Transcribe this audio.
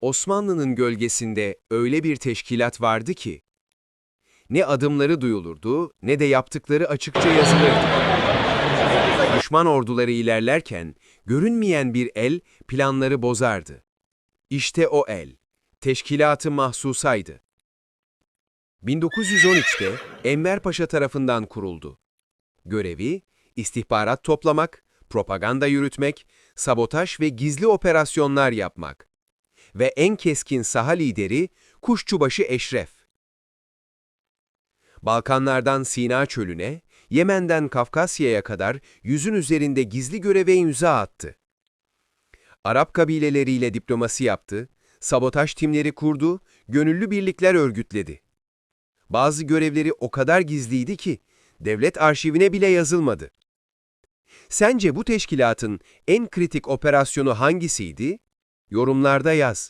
Osmanlı'nın gölgesinde öyle bir teşkilat vardı ki, ne adımları duyulurdu ne de yaptıkları açıkça yazılırdı. Düşman orduları ilerlerken görünmeyen bir el planları bozardı. İşte o el, teşkilatı mahsusaydı. 1913'te Enver Paşa tarafından kuruldu. Görevi, istihbarat toplamak, propaganda yürütmek, sabotaj ve gizli operasyonlar yapmak. Ve en keskin saha lideri Kuşçubaşı Eşref. Balkanlardan Sina Çölü'ne, Yemen'den Kafkasya'ya kadar yüzün üzerinde gizli göreve imza attı. Arap kabileleriyle diplomasi yaptı, sabotaj timleri kurdu, gönüllü birlikler örgütledi. Bazı görevleri o kadar gizliydi ki, devlet arşivine bile yazılmadı. Sence bu teşkilatın en kritik operasyonu hangisiydi? Yorumlarda yaz.